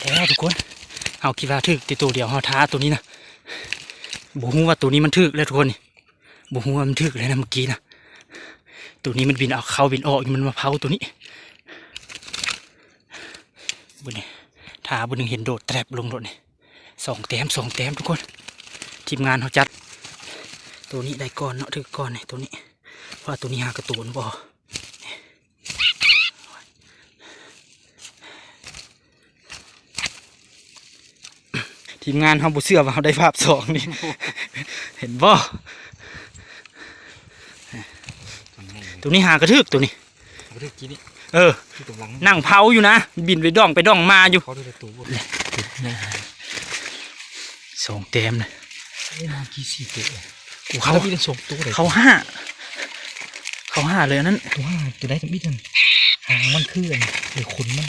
แล้วทุกคนเอาคิดว่าถึกติตัวเดียวเฮาท้าตัวนี้นะบ่ฮู้ว่าตัวนี้มันถึกแล้วทุกคนบ่ฮู้ว่ามันถึกเลยนะเมื่อกี้นะตัวนี้มันบินเอาเข้าบินออกมันมาเผาตัวนี้บุนี่ท้าบุนึงเห็นโดดแตรบลงโดดนี่สองแต้มสองแต้มทุกคนทีมงานเขาจัด ตัวนี้ได้ก่อนเนาะถึกก่อนนี่ตัวนี้เพราะตัวนี้หากระตูนบ่ ทีมงานเขาบุเชื่อว่าเขาได้ภาพสองนี่ เห็นบ่ตัวนี้หากระทึกตัวนี้เขาได้กินนี่เออ ที่ตรงหลังนั่งเผาอยู่นะ บินไปด่องไปด่องมาอยู่เขาได้ตัวบดสองเต็มเลยไอ้มากี่สี่ตัวกูเขาเขาพี่ได้ส่งตัวเลยเขาห้า เขาห้าเลยอันนั้น ตัวห้าตัวได้ทั้งบิดมันหางมันคืออันหรือขนมัน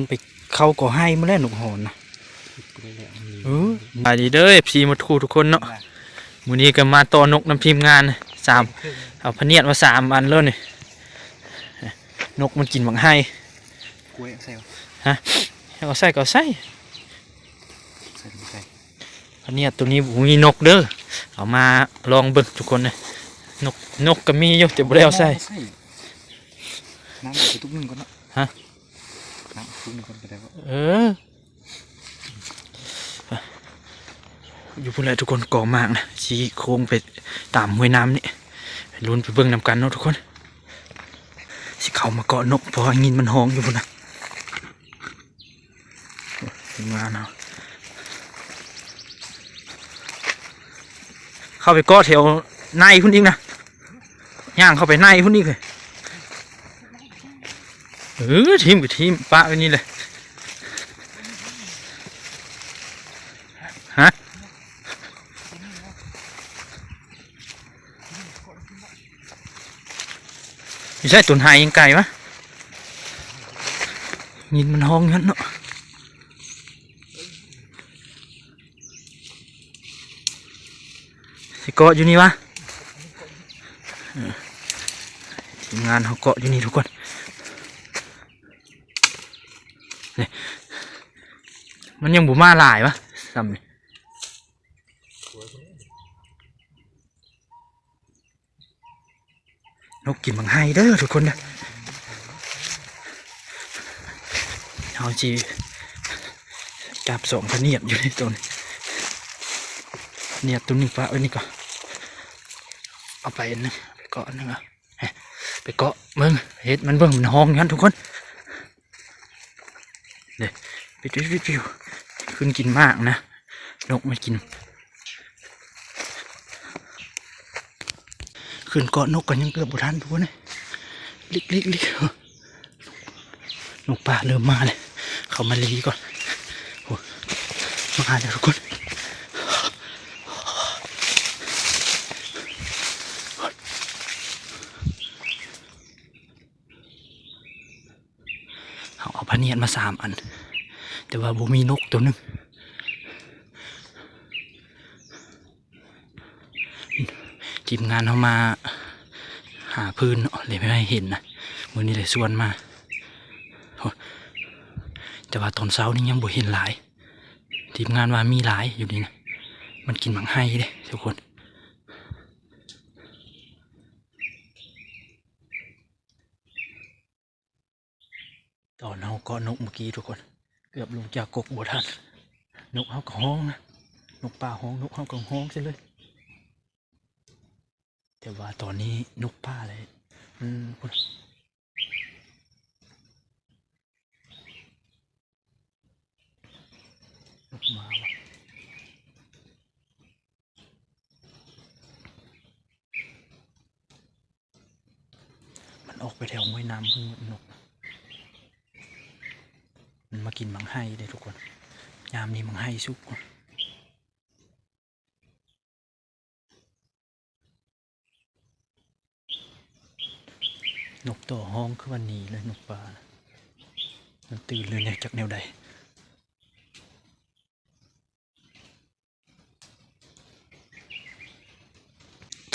มันไปเข้าก็ให้มาแล้วหนุกหอนนะตัวได้แล้วมันมีเออไปดีเด้อพีมาทูทุกคนเนาะมื้อนี้ก็มาต่อนกน้ำทีมงานสามเอาพะเนียดมาสามอันแล้วนี่นกมันกินบังไห้กล้วยใส่เอาใส่ก็เอาใส่ใส่ใส่พะเนียดตัวนี้บ่มีนกเด้อเอามาลองเบิ่งทุกคนเลยนกนกก็มีอยู่แต่บ่ได้เอาใส่น้ำไปตุ๊กนึงก่อนเนาะฮะ น้ำตุ๊กนึงก่อนไปได้ปะเออ อยู่พุ่นแหละทุกคนกองมากนะชี้โค้งไปตามห้วยน้ำนี่ลุ้นไปเบิ่งนำกันเนาะทุกคน สิเขามาเกาะนกเพราะงินมันห้องอยู่พุ่นนะถึงมาเนาะเข้าไปเกาะแถวในพุ่นอีกนะย่างเข้าไปในพุ่นอีกเลย เออทีมกับทีมปะไปนี่เลยฮะไม่ใช่ตุนหายยังไก่ปะยินมันห้องงั้นเนาะสิเกาะอยู่นี่วะเออทีมงานเขาเกาะอยู่นี่ทุกคนนี่ มันยังบุมาหลายวะซ้ำนี่นกกินบังไห้เด้อทุกคนนะเอาจีจับสองพเนียดอยู่ในตัวนี้เนียดตัวนี้ปะไว้นี่ก่อนเอาไปนึงไปเกาะนึงอะไปเกาะมึงเฮ็ดมันเบิ่งมันห้องงั้นทุกคนเดี๋ย วไปดูวิวขึ้นกินมากนะนกมันกิน ขึ้นเกาะนกกันยังเกือบบุทันทุกคนเลยลิกลิกลิกนกป่าเริ่มมาเลย เขามาลีก่อนโอ้มาแล้วทุกคนเอาเอาพเนียดมาสามอัน แต่ว่าบ่มีนกตัวหนึงทีมงานเขามา หาพื้นเลยไม่ให้เห็นนะมือนี้เลยส่วนมาแต่ว่าตอนเช้านี่ยังบ่เห็นหลาย ทีมงานว่ามีหลายอยู่ดีนะมันกินหมังไห้เด้ทุกคนตอนเขาเก็นกเมื่อกี้ทุกคน เกือบลงจากกกบัทันนกเขาก็ห้องนะนกป่าห้องนกเขาก็ห้องใช่เลย แต่ว่าตอนนี้นกป้าเลยมันพุ่นกมาวะมันออกไปแถวห้วยน้ำเพิ่งนกมัน มากินมังไห้เลยทุกคน ยามนี้มังไห้สุกนกตัวห้องคือวันนี้เลยนกป่ามันตื่นเลยเนี่ยจากแนวใด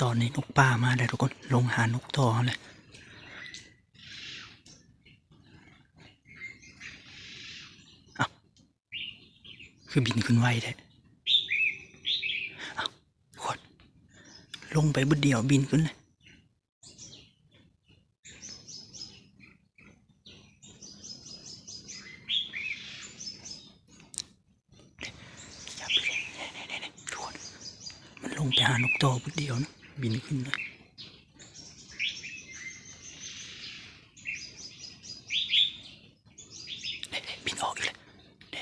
ตอนนี้นกป่ามาแล้ทุกคน ลงหานกต่อเลยเอา คือบินขึ้นไวแท้เอาทุกคนลงไปบุดเดียวบินขึ้นเลยลยนี่ๆๆๆทุกคนมันลงไปหานกต่อบุดเดียวนะบินขึ้นเลยเอ๊ะๆบินออกอีกเลย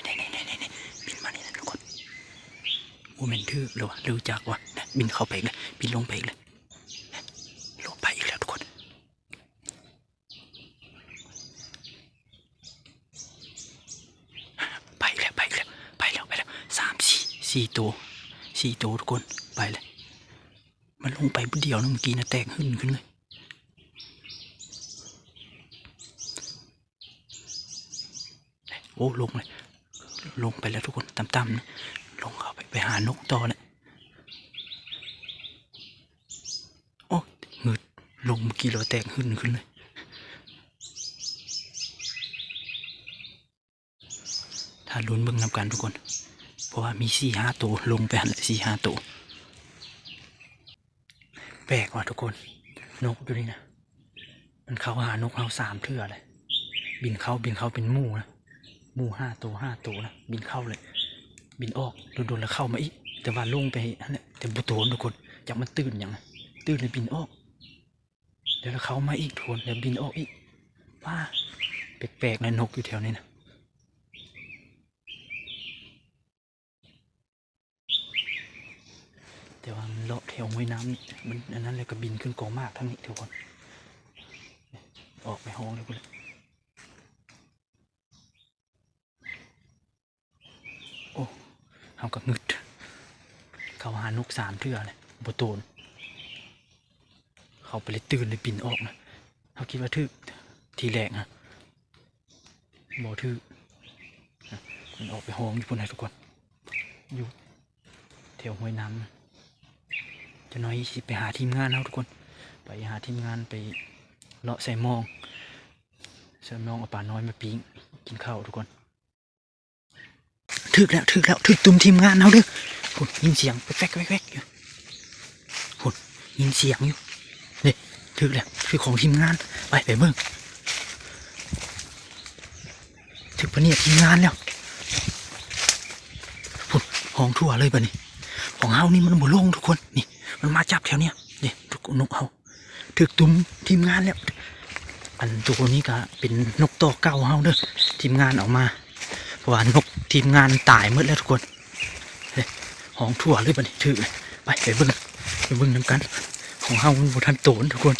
นี่ๆๆๆๆบินมานี่นะทุกคน เมนต์ทื่อหรือวะเร็วจากวะนะบินเข้าไปอีกเลยบินลงไปอีกเลยลงไปอีกแล้วทุกคนไปแล้วไปแล้วไปแล้วไปแล้วสามสี่สี่ตัวสี่ตัวทุกคนไปเลยมันลงไปเดียวนะเมื่อกี้นะแตกหึ่นขึ้นเลยโอ้ลงเลยลงไปแล้วทุกคนต่ำๆนะลงเข้า ไปหานกต่อเลยโอ้มืดลงเมื่อกี้เราแตกหึ่นขึ้นเลยถ้าลุ้นเบิ่งนำกันทุกคน เพราะว่ามีสี่ห้าตัวลงไปหันเลยสี่ห้าตัวแปลกว่ะทุกคน นกดูนี่นะมันเข้าหานกเราสามเทื่อเลย บินเข้าบินเข้าเป็นหมู่นะหมู่ห้าตัวห้าตัวนะบินเข้าเลย บินออกโดนๆแล้วเข้ามาอีก แต่ว่าลงไปนั่นแหละแต่บุตนทุกคนอยากมันตื่นอย่างตื่นเลยบินออกเดี๋ยวแล้วเข้ามาอีกทุกคนเดี๋ยวบินออกอีกว้าแปลกๆนะนกอยู่แถวนี้นะแต่ว่ามันเลาะแถวห้วยน้ำนี่มันอันนั้นเลยก็บินขึ้นกองมากทั้งนี้ทุกคนออกไปห้องเลยคุณโอ้ เอากับงึด เขาหานกสามเทื่อเลยบโตน เขาไปเลยตื่นเลยบินออกนะเขาคิดว่าทึกทีแรกนะบอทึกมันออกไปห้องอยู่พุ่นนทุกคนอยู่แถวห้วยน้ำจะน้อยสิไปหาทีมงานเอาทุกคน ไปหาทีมงานไปเลาะใส่มองใส่มองเอาปลาน้อยมาปิ้งกินข้าวทุกคน ถึกแล้วถึกแล้วถึกตุ่มทีมงานเอาเด้อพุ่นยินเสียงแป๊กแป๊กอยู่พุ่นยินเสียงอยู่นี่ถึกแล้วคือของทีมงานไปไปเบิ่งถึกปะเนี่ยทีมงานแล้วพุ่นห้องทั่วเลยปะนี่ของเฮานี่มันบ่โลงทุกคนนี่ มันมาจับแถวเนี้ยนี่ทุกนนกเฮาถึกตุ้มทีมงานแล้วอันตัวนี้ก็เป็นนกตัวเก่าเฮาเด้อทีมงานออกมา ว่านกทีมงานตายหมดแล้วทุกคนห้องทั่วเลยบันี้ถือเลยไปไปเบิ้งไปเบิ้งน้ำกัน ของเฮามันบ่ทันโตนทุกคน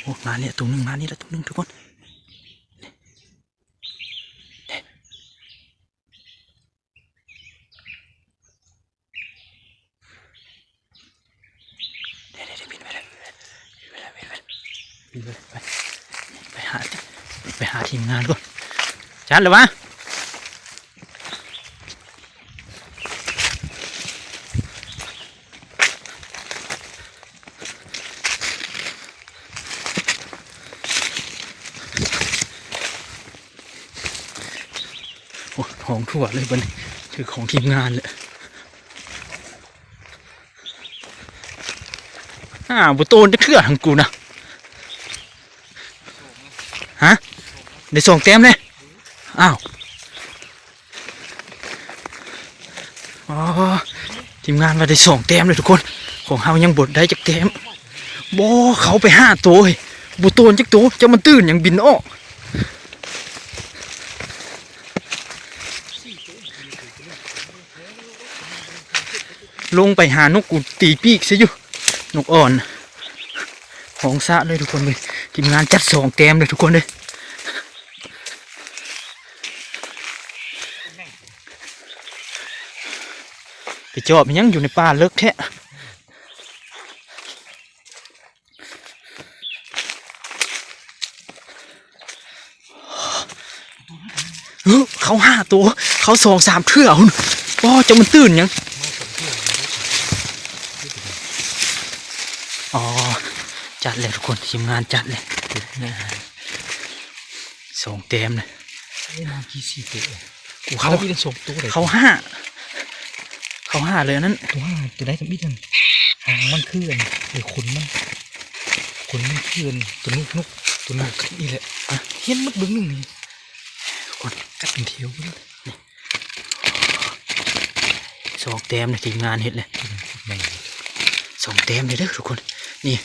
โอ้มาเนี่ยตัวหนึงมานี่แล้วตัวหนึงทุกคน เดี๋ยวเดี๋ยวบินไปเลยบินไปเลยบินไปเลยบินไปเลยไปไปหาไปหาทีม งานก่อนจัดเลยวะโอ้ของทั่วเลยบันคือของทีมงานเลยอ่าบุโตนจะเทื่อทางกูนะฮะ ได้ส่งเต็มเลยอ้าวอ๋อทีมงานมาได้ส่งเต็มเลยทุกคน ของเฮายังบดได้จากเต็มบอเขาไปห้าตัวบุตนจักตัวจะมันตื่นยังบินออกลงไปหานกกูตีปีกซะอยู่ นกอ่อน ของซะเลยทุกคนเลยทีมงานจัดสองแต้มเลยทุกคนเลย ไปจอบยังอยู่ในป่าเลิกแท้เขาห้าตัว เขาสองสามเทือคุณอ๋อจะมันตื่นยัง อ๋อ จัดเลยทุกคนทีมงานจัดเลยสองเต็มเลยกูเขาเขาห้า เขาห้าเลยนั้นตัวห้าตัวได้ทั้งพี่ทั้งหางมันเคลื่อนหรือขนมันขนมันเคลื่อนตัวนุกนุกตัวนุกนี่แหละอะเห็นมัดเบิ้งหนึ่งนี่ทุกคนกัดเป็นเทียวเลยสองเต็มเลยทีมงานเห็ดเลยส่งสองเต็มเลยเด้อทุกคน นี่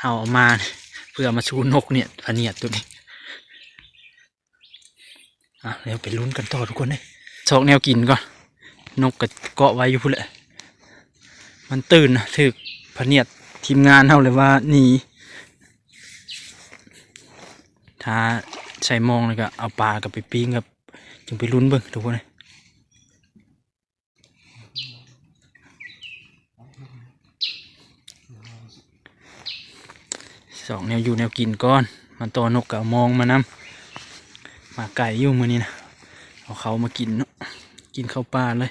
เอาออกมาเพื่อมาชูนกเนี่ยพเนียดตัวนี้อะเดี๋ยวไปลุ้นกันต่อทุกคนเลยสองแนวกินก่อน นกก็เกาะไว้อยู่พุ่นแหละ มันตื่นนะถึกพะเนียดทีมงานเท่าเลยว่าหนีถ้าใส่มองเลยก็เอาปลากับไปปิ้งกับจึงไปลุ้นเบิ่งทุกคนเลยสองแนวอยู่แนวกินก้อนมันตัวนกกับมองมานำมาไก่อยู่มือนี้นะเอาเขามากินเนาะกินข้าวปลาเลย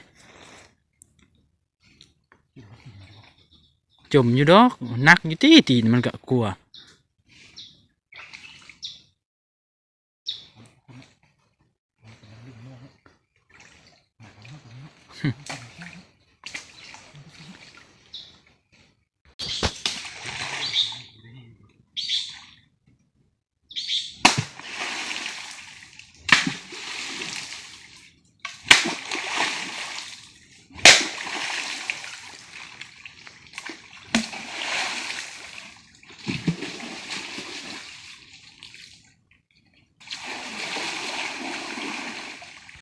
จมอยู่ดอกนักอยู่ตีตีนมันก็กลัว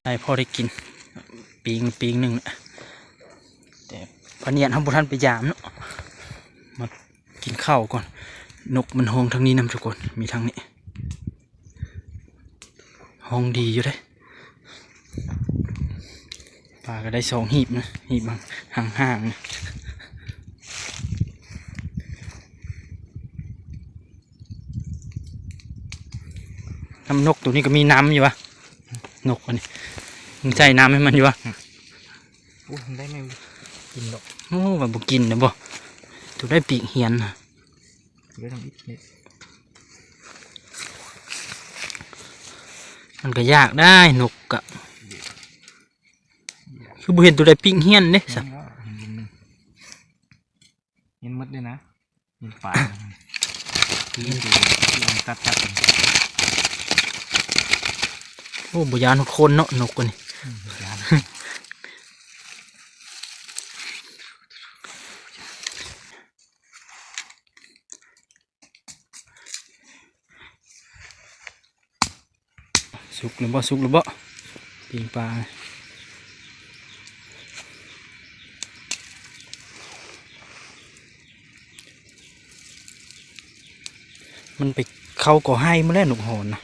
ได้พอได้กินปีงปีงหนึ่งนะแต่พอเนียนทำบุทันไปยามเนาะมากินข้าวก่อน นกมันห้องทางนี้นำทุกคนมีทางนี้ห้องดีอยู่ได้ยปลาก็ได้สองหีบนะหีบมันห่างๆนะน้ำนกตัวนี้ก็มีน้ำอยู่วะนกอันนี้ ใส่น้ำให้มันอยู่วะโอ้ยได้ไม่กินดอกโอ้ว่าบ่กินนะบ่ตัวได้ปีกเหียนน่ะได้ทั้งอีกนิดมันก็ยากได้นกกะคือบ่เห็นตัวได้ปีกเหียนเด้สัเห็นแล้วเห็นมุมหนึ่งเห็นมัดด้วยนะเห็นปลาที่ที่ที่มันตัดตัดกันโอ้บ่ยานทุกคนเนาะนกอันนี้อืมยาน สุกหรือบ่สุกหรือบ่ปีงปลามันไปเข้าก่อให้มาแล้วนกหอนนะ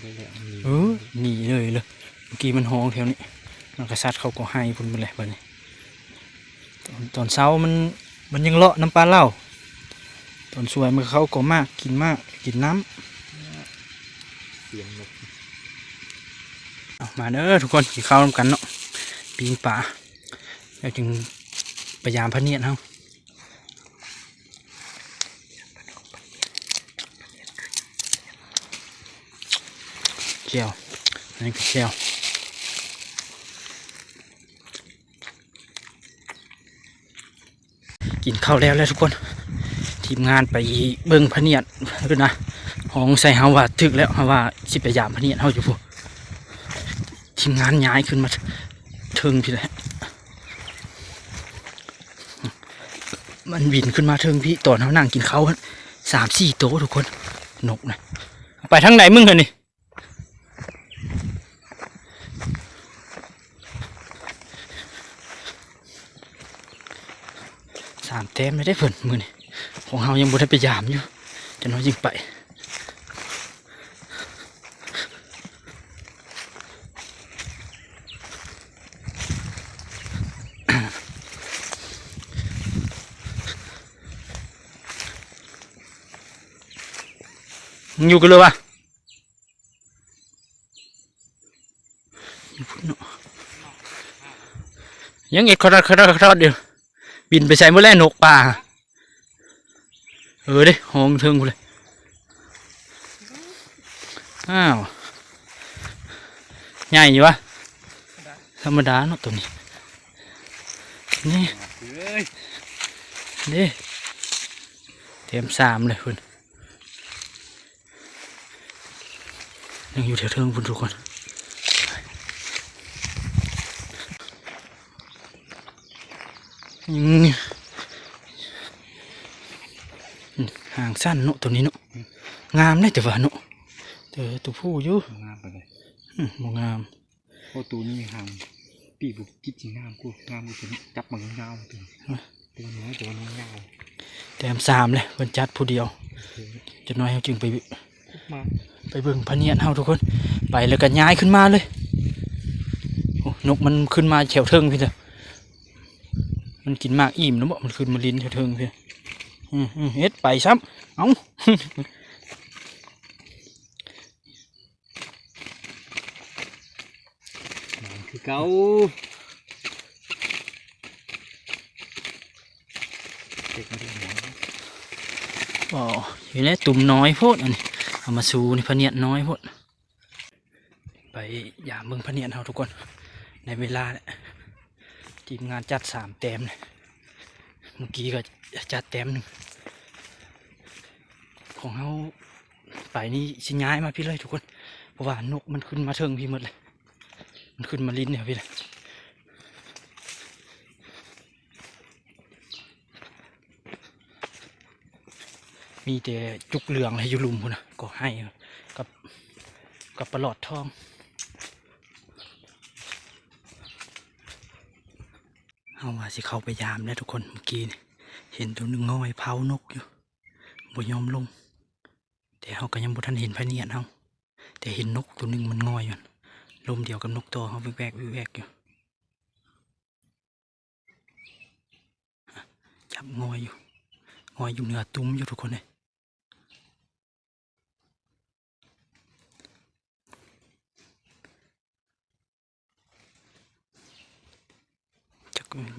ได้แล้วมีเออหนีเลยเลยเมื่อกี้มันห้องแถวนี้มันกระซัดเขาก็ให้พุ่นไปเลยบัดนี้ตอนตอนเช้ามันมันยังเลาะน้ำปลาเล่าตอนสวยมันเขาก็มากกินมากกินน้เสียงนกำเอามาเด้อทุกคนกินข้าวนำกันเนาะปีงป่าแล้วจึงพยายามพะเนียดเขาเจียวนนี้ก็เจียว กินข้าวแล้วแล้วทุกคน ทีมงานไปเบิ่งพะเนียดด้วยนะห้องใส่ฮาว่าถึกแล้วเฮาว่าสิไปยามพะเนียดเฮาอยู่พวกทีมงานย้ายขึ้นมาถึงพี่แหละมันบินขึ้นมาถึงพี่ตอนเฮานั่งกินข้าวสามสี่โต๊ะทุกคนนกนะไปทางไหนมึงเหรอนี่ ต้มไม่ได้เพิ่นมือนี่ของเฮายังบ่ได้ไปยามอยู่จะน้อยยิงไปอยู่กันเลยวะยังอีกคราคราคราเดียว บินไปใส่เมื่อแรกนกป่า เออเด้ห้องเทิงกูเลย อ้าว ใหญ่อยู่วะ ธรรมดาเนาะตัวนี้ นี่เฮ้ยนี่เตรียมสามเลยคุณยังอยู่แถวเทิงคุณทุกคนยัง ห่างสั้นเนาะตัวนี้เนาะงามเลยแต่ว่าเนาะเจอตัวผู้อยู่งามไปเลยอืมบ่งามโอ้ตัวนี้ห่างปีบุกคิดจริงงามกูงามกูตัวนี้จับมันงามตัวตัวน้อยตัวน้อยงามแต้มสามเลยเพิ่นจัดผู้เดียวเฮ้ยจะน้อยเขาจึงไปคุกมาไปเบิ่งพะเนียดเฮาทุกคน ไปแล้วก็ย้ายขึ้นมาเลยโอ้นกมันขึ้นมาแถวเทิงพี่เถอะ มันกินมากอิ่มนะบ่มันขึ้นมาลิ้นแถวเทิงพี่อืมอืมเฮ็ดไปซ้ำเอ้าหนังคือเก่าเด็กไม่ได้หนังอ๋ออยู่ในตุ่มน้อยโพดอันนี้เอามาสูนี่พะเนียดน้อยโพดไปอย่ามเบิ่งพะเนียดเฮาทุกคน ในเวลาเนี่ย ทีมงานจัดสามแต้มเลยเมื่อกี้ก็จัดแต้มหนึ่งของเฮาไปนี่สิย้ายมาพี่เลยทุกคน เพราะว่านกมันขึ้นมาเทิงพี่หมดเลย มันขึ้นมาลิ้นเนี่ยพี่เลยมีแต่จุกเหลืองอะไรอยู่ลุมพุ่นนะก็ให้กับกับปลอดทอง เอาว่าสิเข้าไปยามแล้วทุกคนเมื่อกี้เห็นตัวหนึ่งงอยเผานกอยู่บ่ยอมลง แต่เขาก็ยังบ่ทันเห็นพะเนียดเฮาแต่เห็นนกตัวหนึ่งมันง่อยอยู่ลมเดียวกับนกตัวเขาแวกแวกอยู่จับง่อยอยู่ง่อยอยู่เหนือตุ้มอยู่ทุกคนเลย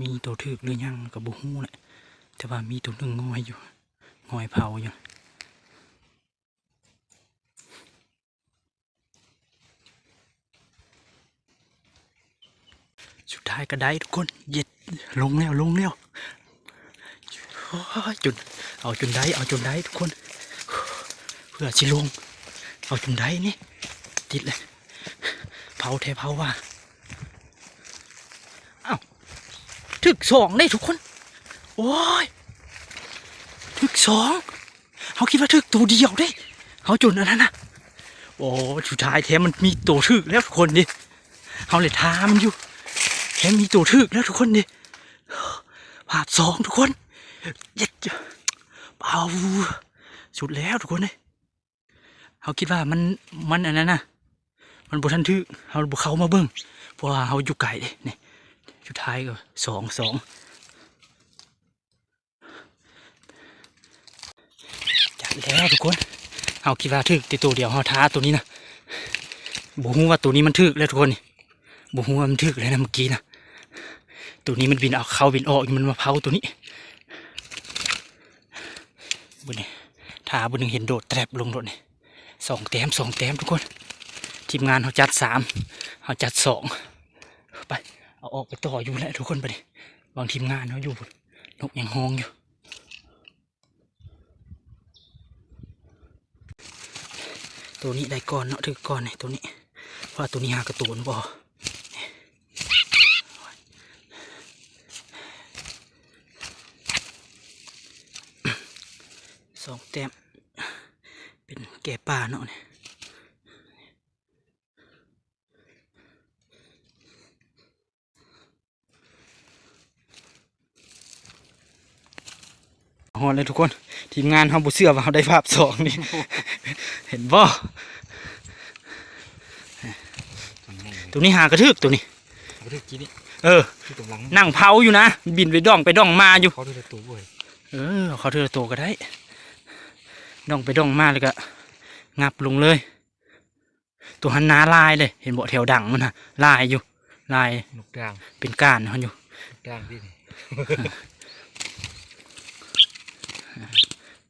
มีตัวถึกหรือยังกับบุหูแหละแต่ว่ามีตัวหนึ่งงอยอยู่งอยเผาอยู่สุดท้ายก็ได้ทุกคนเย็ดลงแล้วลงแล้วโอ้ยจนเอาจนได้เอาจนได้ทุกคน เพื่อสิลง เอาจนได้นี่ติดเลยเผาแทเผาว่าเอ้า ถึกสองได้ทุกคน โอ้ยถึกสองเขาคิดว่าถึกตัวเดียวได้เขาจุนอันนั้นนะโอ้สุดท้ายแท้มันมีตัวถึกแล้วทุกคนดิเขาเลยท้ามันอยู่แค่มีตัวทึกแล้วทุกคนดิภาพสองทุกคนเย็ดเบาสุดแล้วทุกคนเลยเขาคิดว่ามันมันอันนั้นนะมันบุทันทึกเขาบุเขามาเบิ้งเพราะว่าเขาอยู่ไกลเด้นี่ สุดท้ายก็สองสองจัดแล้วทุกคนเขาคิดว่าทึกต่ตัวเดียวเขาท้าตัวนี้นะบุฮูว่าตัวนี้มันทึกแล้วทุกคนนี่บุหัวามันถึกเลยนะเมื่อกี้นะตัวนี้มันบินเอาเข้าบินออกมันมาเผาตัวนี้บุญนี่ถ้าบุญหนึ่งเห็นโดดแตรบลงโดดนี่สองแต้มสองแต้มทุกคนทีมงานเขาจัดสามเขาจัดสองไป เอาออกไปต่ออยู่แหละทุกคนไปดิบางทีมงานเขาอยู่นกยังห้องอยู่ตัวนี้ได้ก่อนเนาะถือก่อนนี่ตัวนี้เพราะตัวนี้หากระตูนบ่สองแต้มเป็นแก่ป่าเนาะเนี่ย ฮอนเลยทุกคน ทีมงานเขาบุเสื้อว่าเขาได้ภาพสองนี่ เห็นบ่มันงงตัวนี้หากระทึกตัวนี้เขาเรียกกี้นี่เออที่ตรงหลังนั่งเผาอยู่นะ บินไปด่องไปด่องมาอยู่เขาด้วยตัวเว้ยเออเขาเธอโตวก็ได้ด่องไปด่องมาเลยก็งับลงเลย ตัวหันหนาลายเลย เห็นบ่แถวดังมันฮะลายอยู่ ลายนกด่างเป็นก้านเขาอยู่กลางที่นี่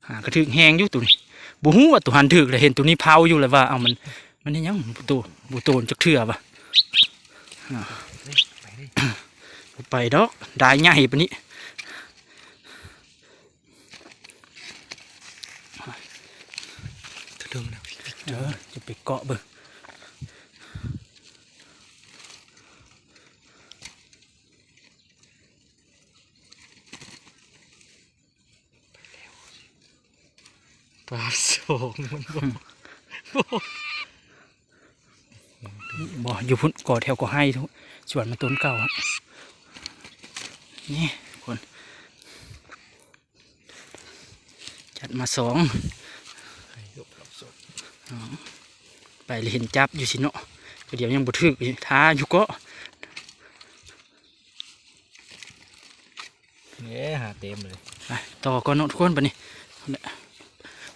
หากระถึกแหงอยู่ตัวนี้บ่ฮู้ว่าตัวหันถึกเลยเห็นตัวนี้เผาอยู่เลยว่าเอามันมันนี่ยังบ่โตบ่โตนจักเทื่อว่ะไปดอกได้ใหญ่ปานนี้ตัวเดิมนะเด้อจะไปเกาะเบิ่ง ปลาสองมันบอกบ่อยู่พุ่นกาะแถวกาะให้ทุกส่วนมันต้นเก่าอะนี่คน จัดมาสองไปเห็นจับอยู่สิเนาะก็เดี๋ยวยังบ่ถึกท้าอยู่ก็เนี่ยหาเต็มเลยต่อก่อนเนาะทุกคนปะนี่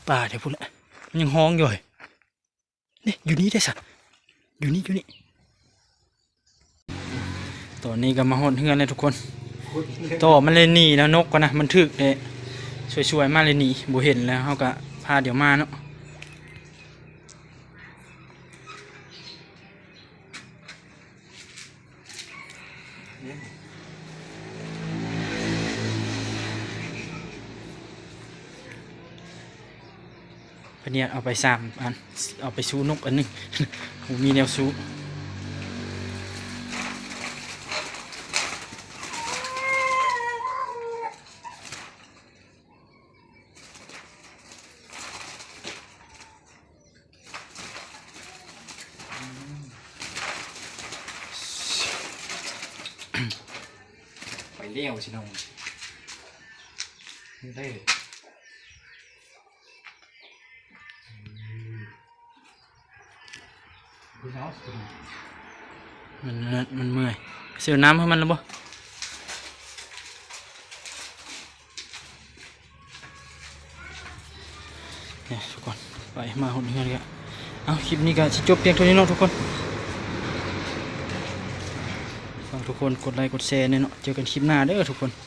ป่าเดี๋ยวพูดละมันยังห้องอยู่เยนี่อยู่นี่ได้สัอยู่นี่อยู่นี่ตอนนี้ก็มาหดเฮือนเลยทุกคนต่อมันเลยหนีแล้วนกก็นะมันถึกเลยช่วยๆมาเลยหนีบุเห็นแล้วเขาก็พาเดี๋ยวมาเนาะ เพิ่นเนี่ยเอาไปสามอันเอาไปสู้นกอันหนึงผมมีแนวสู้ไปเลี้ยวสิน้องได้ มันมันเมื่อยเสียวน้ำให้มันแล้วบ่เนี่ยทุกคนไปมาหดเฮือนกันเอาคลิปนี้ก็สิจบเพียงเท่านี้เนาะทุกคนฝากทุกคนกดไลค์กดแชร์เนี่ยเนาะเจอกันคลิปหน้าเด้อทุกคน